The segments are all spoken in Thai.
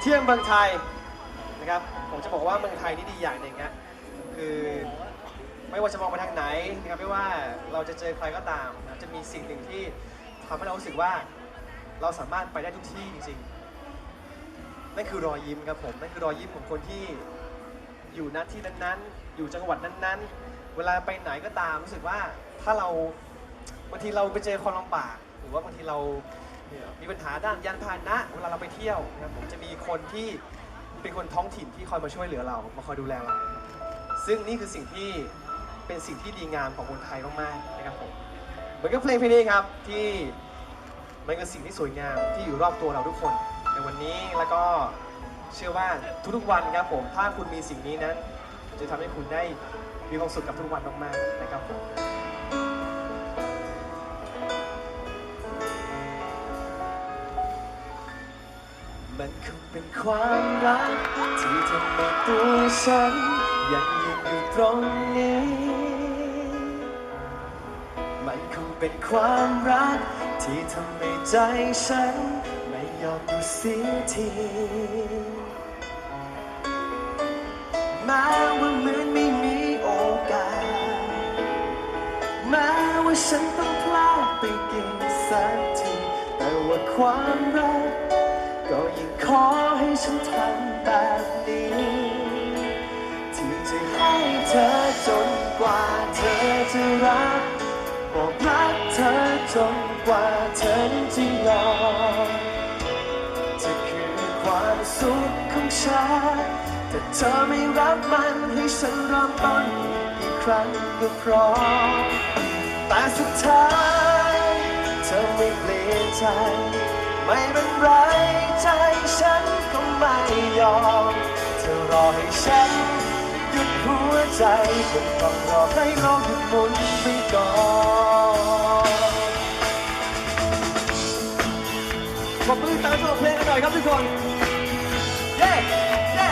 เที่ยงเมืองไทยนะครับ ผมจะบอกว่าเมืองไทยนี่ดีอย่างหนึ่งนะคือไม่ว่าจะมองไปทางไหนนะครับไม่ว่าเราจะเจอใครก็ตามนะจะมีสิ่งหนึ่งที่ทำให้เรารู้สึกว่าเราสามารถไปได้ทุกที่จริงๆนั่นคือรอยยิ้มครับผมนั่นคือรอยยิ้มของคนที่อยู่ณที่นั้นๆ อยู่จังหวัดนั้นๆ เวลาไปไหนก็ตามรู้สึกว่าถ้าเราบางทีเราไปเจอความลำบาก หรือว่าบางทีเรา มีปัญหาด้านยานพาหนะ เวลาเราไปเที่ยวนะครับผมจะมีคนที่เป็นคนท้องถิ่นที่คอยมาช่วยเหลือเรา มาคอยดูแลเรา ซึ่งนี่คือสิ่งที่เป็นสิ่งที่ดีงามของคนไทยมากๆนะครับผมเหมือนกับเพลงเพลงนี้ครับที่มันคือสิ่งที่สวยงามที่อยู่รอบตัวเราทุกคนในวันนี้แล้วก็เชื่อว่าทุกๆวันครับผมถ้าคุณมีสิ่งนี้นั้น จะทำให้คุณได้มีความสุขกับทุกวันมากๆนะครับผม มันคงเป็นความรัก ที่ทำให้ตัวฉัน ยังยืนอยู่ตรงนี้ มันคงเป็นความรัก ที่ทำให้ใจฉัน ไม่ยอมอยู่เสียทีแม้ว่าเหมือนไม่มีโอกาสแม้ว่าฉันต้องพลาดไปกี่สักทีแต่ว่าความรัก ขอให้ฉันทำแบบนี้ ที่จะให้เธอจนกว่าเธอจะรักบอกรักเธอจนกว่าเธอจะยอมจะคือความสุขของฉันแต่เธอไม่รับมันให้ฉันเริ่มต้นอีกครั้งก็พร้อมแต่สุดท้ายเธอไม่เปลี่ยนใจ ไม่เป็นไรใจฉันก็ไม่ยอมเธอรอให้ฉันหยุดหัวใจคงต้องรอให้โลกหยุดหมุนไปก่อนขอบมือตามตัวเพลงกันหน่อยครับทุกคน เย้เย้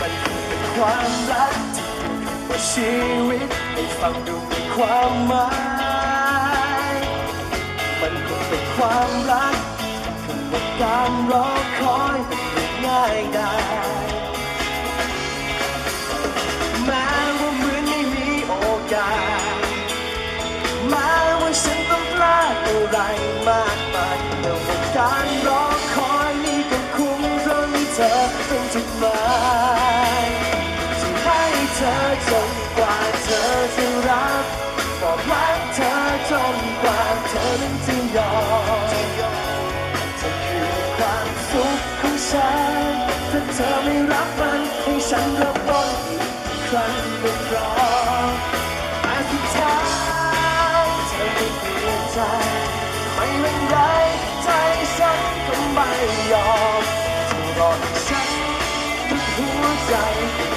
มันคงเป็นความรักที่อยู่กับชีวิตให้ฟังดูมีความหมาย ความรักคำว่าการรอคอยงง่ายได้แม้ว่าเหมือนไม่มีโอกาสแม้ว่าฉันต้องพลาดอะไรมากมายแต่ว่าการรอคอยนี่ก็คุ้มเพราะมีเธอเป็นจุดหมายจะให้เธอจนกว่าเธอจะรัก เธอไม่รับมันให้ฉันรับต้นอีกครั้งก็รอแต่สุดท้ายเธอไม่เปลี่ยนใจ ไม่เป็นไรใจฉันก็ไม่ยอมเธอรอให้ฉันทุกหัวใจ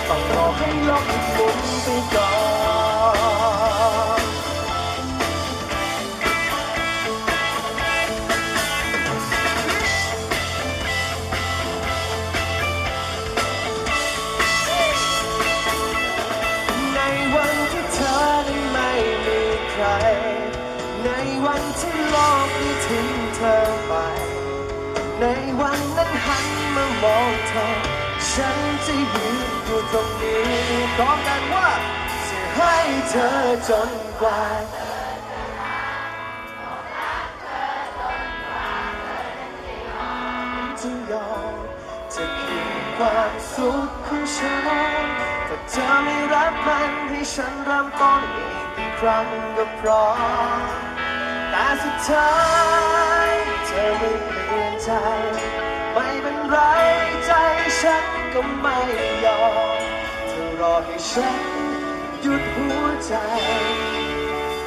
ต้องรอให้โลกหมุนไปก่อน ร ในวันที่โลกนี้ทิ้งเธอไป ในวันนั้นหันมามองเธอ ฉันจะยืนอยู่ตรงนี้พร้อมกันว่าจะให้เธอจนกว่าจะยอมจะคือความสุขของฉันแต่เธอไม่รับมันให้ฉันเริ่มต้นอีก ครั้งก็พร้อมแต่สุดท้ายเธอไม่เปลี่ยนใจ ไม่เป็นไรใจฉันก็ไม่ยอม เธอรอให้ฉันหยุดหัวใจ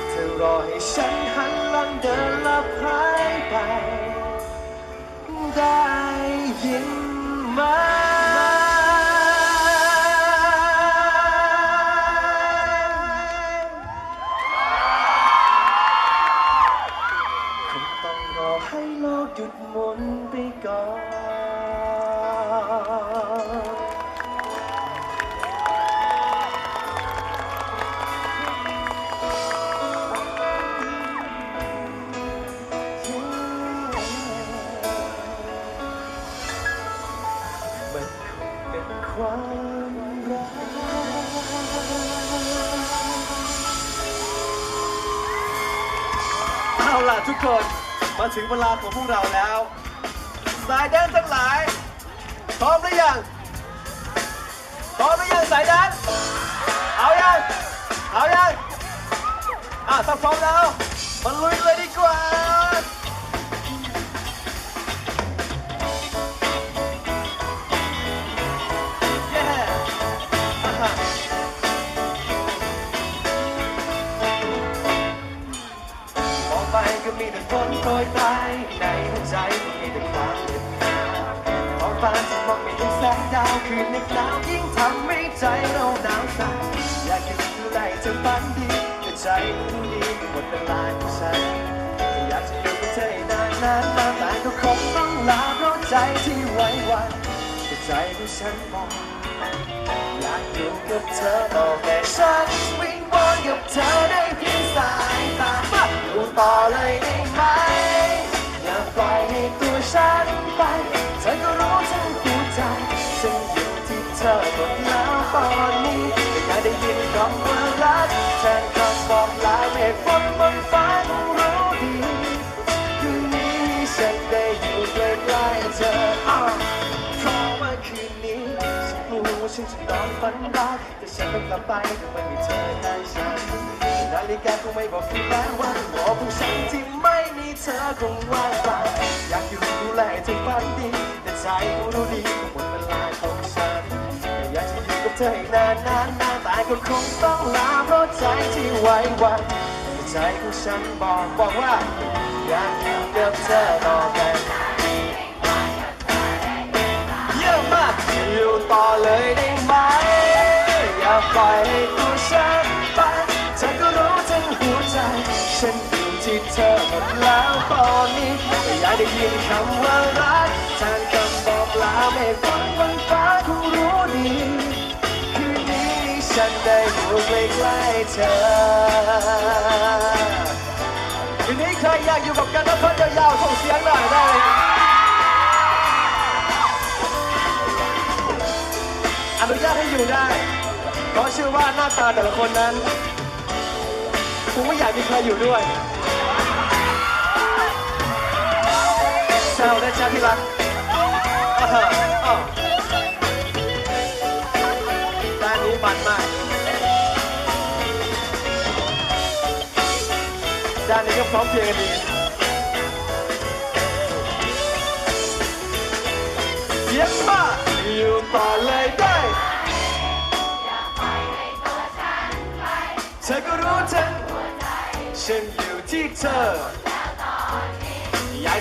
เธอรอให้ฉันหันหลังเดินลับหายไป ได้ยินไหม โลกหยุดมุนไปก่อนขความรัก เอาล่ะทุกคน มาถึงเวลาของพวกเราแล้วสายแดนทั้งหลาย พร้อมหรือยัง พร้อมหรือยังสายแดนเอายัง เอายังอะถ้าพร้อมแล้วมาลุยเลยดีกว่า ใจมีแต่ความเหน็ดหนื่อยท้องฟ้าที่มองไม่เห็นแสงดาวคืนในหนาวยิ่งทำให้ใจเราหนาวสั่นอยากจะดูแลเธอฝันดีแต่ใจรู้ดีหมดเวลาของฉันอยากจะอยู่กับเธอให้นานนานมาแต่ก็คงต้องลาเพราะใจที่ไว้วันแต่ใจของฉันบอกอยากอยู่กับเธอบอแต่ฉันวิ่งวอนกับเธอได้เพียงสายตาอยู่ต่อเลยได้ไหม ปล่อยให้ตัวฉันไป เธอก็รู้ทั้งหัวใจฉันอยู่ที่เธอหมดแล้วตอนนี้อยากได้ยินคำว่ารักแทนคำบอกลาเมฆฝนบนฟ้าต้องรู้ดีคืนนี้ฉันได้อยู่ใกล้ๆเธออ้าวเพราะว่าคืนนี้ฉันกลัวว่าฉันจะนอนฝันร้ายแต่ฉันต้องกลับไปก็ไม่มีเธอให้ฉันนาฬิกาคงไม่บอกพี่แล้วว่าหัวของฉันที่ไม่ มีเธอคงว่างเปล่าอยากอยู่ดูแลเธอฝันดี แต่ใจก็รู้ดีว่าหมดเวลาของฉันอยากจะอยู่กับเธอให้นานนานนานแต่ก็คงต้องลาเพราะใจที่ไว้วันแต่ใจของฉันบอกบอกว่า อยากอยู่กับเธอต่อไปเยี่ยมมากอยู่ต่อเลยได้ไหม อย่าปล่อยให้ตัวฉันไปเธอก็รู้ทั้งหัวใจฉัน ที่เธอหมดแล้วตอนนี้แต่อยากได้ยินคำว่ารักแทนคำบอกลาไม่ฟังบนฟ้าคงรู้ดีคืนนี้ฉันได้อยู่ใกล้ๆเธอทีนี้ใครอยากอยู่กับกันนพัฒน์ยาวๆส่งเสียงหน่อยได้เลยอนุญาตให้อยู่ได้ เพราะเชื่อว่าหน้าตาแต่ละคนนั้นคงไม่อยากมีใครอยู่ด้วย แซวได้จ้าที่รักด้านนี้มันมากด้านนี้ก็พร้อมเพรียงกันดีเยี่ยมมากอยู่ต่อเลยได้เธอก็รู้ทั้งฉันอยู่ที่เธอ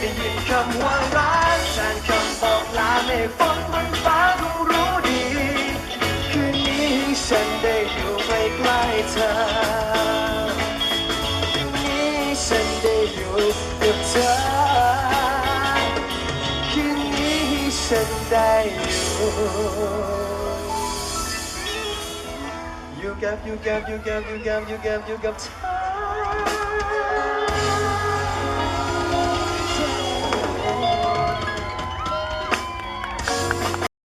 ได้ยินคำว่ารักแทนคำบอกลาไม่ฝนบนฟ้าคงรู้ดี คืนนี้ฉันได้อยู่ใกล้ๆเธอนี้ฉันได้อยู่กับเธอคืนนี้ฉันได้อยู่อยู่กับอยู่กับอยู่กับอยู่กับอยู่กับอยู่กับ